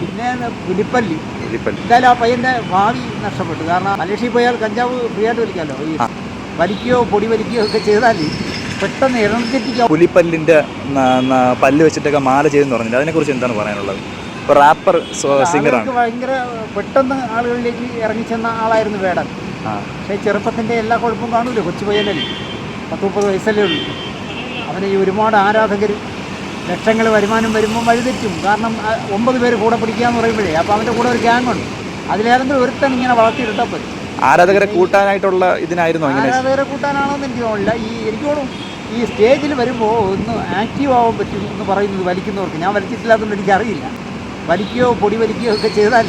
പിന്നെ പുലിപ്പല്ലി. പുലിപ്പല്ലി. എന്തായാലും ആ പയ്യന്റെ ഭാവി നഷ്ടപ്പെട്ടു. കാരണം മലേഷ്യയിൽ പോയാൽ കഞ്ചാവ് ഫ്രീ ആയിട്ട് വലിക്കാമല്ലോ ഈ. വലിക്കുകയോ പൊടി വലിക്കുകയോ ഒക്കെ ചെയ്താൽ പെട്ടെന്ന് എനർജറ്റിക് പുലിപ്പല്ലിന്റെ പല്ല് വെച്ചിട്ടൊക്കെ മാല ചെയ്തെന്ന് പറഞ്ഞില്ല? അതിനെക്കുറിച്ച് എന്താണ് പറയാനുള്ളത്? റാപ്പർ സിംഗറാണ് ഭയങ്കര പെട്ടെന്ന് ആളുകളിലേക്ക് ഇറങ്ങിച്ചെന്ന ആളായിരുന്നു വേടൻ. പക്ഷെ ചെറുപ്പത്തിന്റെ എല്ലാ കുഴപ്പവും കാണൂല്ലോ കൊച്ചു പയ്യനല്ലേ പത്ത് മുപ്പത് വയസ്സല്ലേ ഉള്ളൂ. അവനെ ഈ ഒരുപാട് ആരാധകർ ലക്ഷങ്ങൾ വരുമാനം വരുമ്പോൾ വഴിതെറ്റും. കാരണം ഒമ്പത് പേര് കൂടെ പിടിക്കുക എന്ന് പറയുമ്പോഴേ അപ്പോൾ അവന്റെ കൂടെ ഒരു ഗ്യാങ് ഉണ്ട്. അതിലേതെങ്കിലും ഒരുത്തൻ ഇങ്ങനെ വളർത്തിയിട്ടാൽ പോയി ആരാധകരെ കൂട്ടാനായിട്ടുള്ള ഇതിനായിരുന്നു ആരാധകരെ കൂട്ടാനാണോന്ന് എനിക്ക് തോന്നില്ല ഈ എനിക്കോളും ഈ സ്റ്റേജിൽ വരുമ്പോൾ ഒന്ന് ആക്റ്റീവ് ആവാൻ പറ്റും എന്ന് പറയുന്നത് വലിക്കുന്നവർക്ക്. ഞാൻ വലിച്ചിട്ടില്ലാത്തതുകൊണ്ട് എനിക്കറിയില്ല. വലിക്കുകയോ പൊടി വലിക്കുകയോ ഒക്കെ ചെയ്താൽ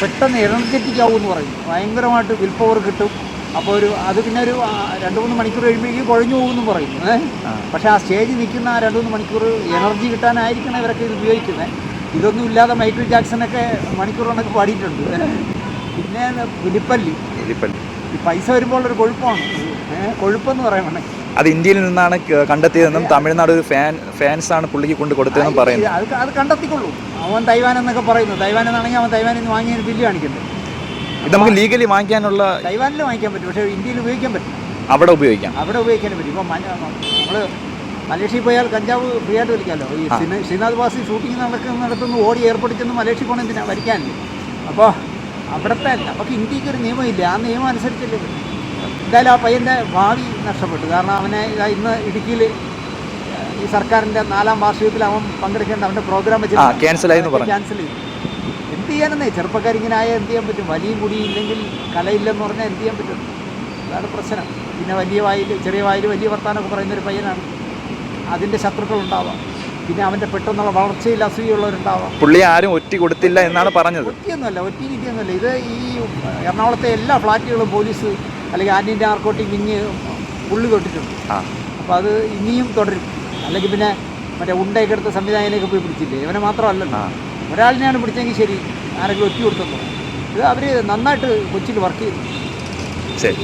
പെട്ടെന്ന് എനർജറ്റിക് ആവും എന്ന് പറയും. ഭയങ്കരമായിട്ട് വിൽ പവർ കിട്ടും. അപ്പോൾ ഒരു അത് പിന്നെ ഒരു രണ്ട് മൂന്ന് മണിക്കൂർ കഴിയുമ്പോഴേക്കും കുഴഞ്ഞു പോകുമെന്ന് പറയും. ഏഹ്. പക്ഷേ ആ സ്റ്റേജ് നിൽക്കുന്ന ആ രണ്ട് മൂന്ന് മണിക്കൂർ എനർജി കിട്ടാനായിരിക്കണം ഇവരൊക്കെ ഇത് ഉപയോഗിക്കുന്നത് ഇതൊന്നും ഇല്ലാതെ മൈക്കിൾ ജാക്സണൊക്കെ മണിക്കൂർ കണക്ക് പാടിയിട്ടുണ്ട് പിന്നെ പുലിപ്പല്ലി. പുലിപ്പല്ലി. ഈ പൈസ വരുമ്പോൾ ഒരു കൊഴുപ്പാണ് കൊഴുപ്പെന്ന് പറയണേ അത് ഇന്ത്യയിൽ നിന്നാണ് കണ്ടെത്തിയതെന്നും തമിഴ്നാട് ഒരു ഫാൻ ഫാൻസ് ആണ് പുള്ളിക്ക് കൊണ്ട് കൊടുത്തതെന്നും പറയുന്നത് അത് അത് കണ്ടെത്തിക്കൊള്ളൂ. അവൻ തൈവാൻ എന്നൊക്കെ പറയുന്നു. തൈവാൻ എന്നാണെങ്കിൽ അവൻ തൈവാനിൽ നിന്ന് വാങ്ങിയതിന് ബില്ല് കാണിക്കണ്ടേ ഇത് നമുക്ക് ലീഗലി വാങ്ങിക്കാനുള്ള തൈവാനിൽ വാങ്ങിക്കാൻ പറ്റും പക്ഷേ ഇന്ത്യയിൽ ഉപയോഗിക്കാൻ പറ്റും. അവിടെ ഉപയോഗിക്കാം. അവിടെ ഉപയോഗിക്കാൻ പറ്റും. ഇപ്പം നമ്മൾ മലേഷ്യയിൽ പോയാൽ കഞ്ചാവ് ഫ്രീ ആയിട്ട് വലിക്കാമല്ലോ ഈ ശ്രീനാഥ് വാസി ഷൂട്ടിംഗ് നടക്കുന്നിടത്തുനിന്ന് ഓടി എയർപോർട്ടിൽ ചെന്ന് പോണ പോകണം എന്തിനാ? വലിക്കാനില്ല അപ്പോൾ അവിടുത്തെ നമുക്ക് ഇന്ത്യയ്ക്ക് ഒരു നിയമമില്ല ആ നിയമം അനുസരിച്ചല്ലേ എന്തായാലും ആ പയ്യന്റെ ഭാവി നഷ്ടപ്പെട്ടു. കാരണം അവനെ ഇന്ന് ഇടുക്കിയിൽ ഈ സർക്കാരിന്റെ നാലാം വാർഷികത്തിൽ അവൻ പങ്കെടുക്കേണ്ട അവന്റെ പ്രോഗ്രാം ആ, ക്യാൻസൽ. ക്യാൻസൽ ചെയ്തു. എന്ത് ചെയ്യാനെന്നേ ചെറുപ്പക്കാരിങ്ങനെ ആയാൽ എന്ത് ചെയ്യാൻ പറ്റും? വലിയും കുടി ഇല്ലെങ്കിൽ കലയില്ലെന്ന് പറഞ്ഞാൽ എന്ത് ചെയ്യാൻ പറ്റും? അതാണ് പ്രശ്നം. പിന്നെ വലിയ വായിൽ ചെറിയ വായിൽ വലിയ വർത്താനമൊക്കെ പറയുന്നൊരു പയ്യനാണ്. അതിന്റെ ശത്രുക്കൾ ഉണ്ടാവാം. പിന്നെ അവന്റെ പെട്ടെന്നുള്ള വളർച്ചയിൽ അസൂയുള്ളവരുണ്ടാവാം. പുള്ളി ആരും ഒറ്റ കൊടുത്തില്ല എന്നാണ് പറഞ്ഞത്. ഒറ്റയൊന്നുമല്ല ഒറ്റ കിട്ടിയൊന്നുമല്ല ഇത് ഈ എറണാകുളത്തെ എല്ലാ ഫ്ലാറ്റുകളും പോലീസ് അല്ലെങ്കിൽ ആന്റി നാർക്കോട്ടിക് വിങ് പുള്ളി തൊട്ടിട്ടുണ്ട്. അപ്പോൾ അത് ഇനിയും തുടരും. അല്ലെങ്കിൽ പിന്നെ മറ്റേ ഉണ്ടയൊക്കെ എടുത്ത സംവിധായകനെയൊക്കെ പോയി പിടിച്ചില്ലേ? ഇവനെ മാത്രമല്ലല്ലോ. ഒരാളിനെയാണ് പിടിച്ചെങ്കിൽ ശരി. ആരെങ്കിലും ഒറ്റ കൊടുത്തെന്നോ ഇത് അവർ നന്നായിട്ട് കൊച്ചിയിൽ വർക്ക് ചെയ്തു. ശരി.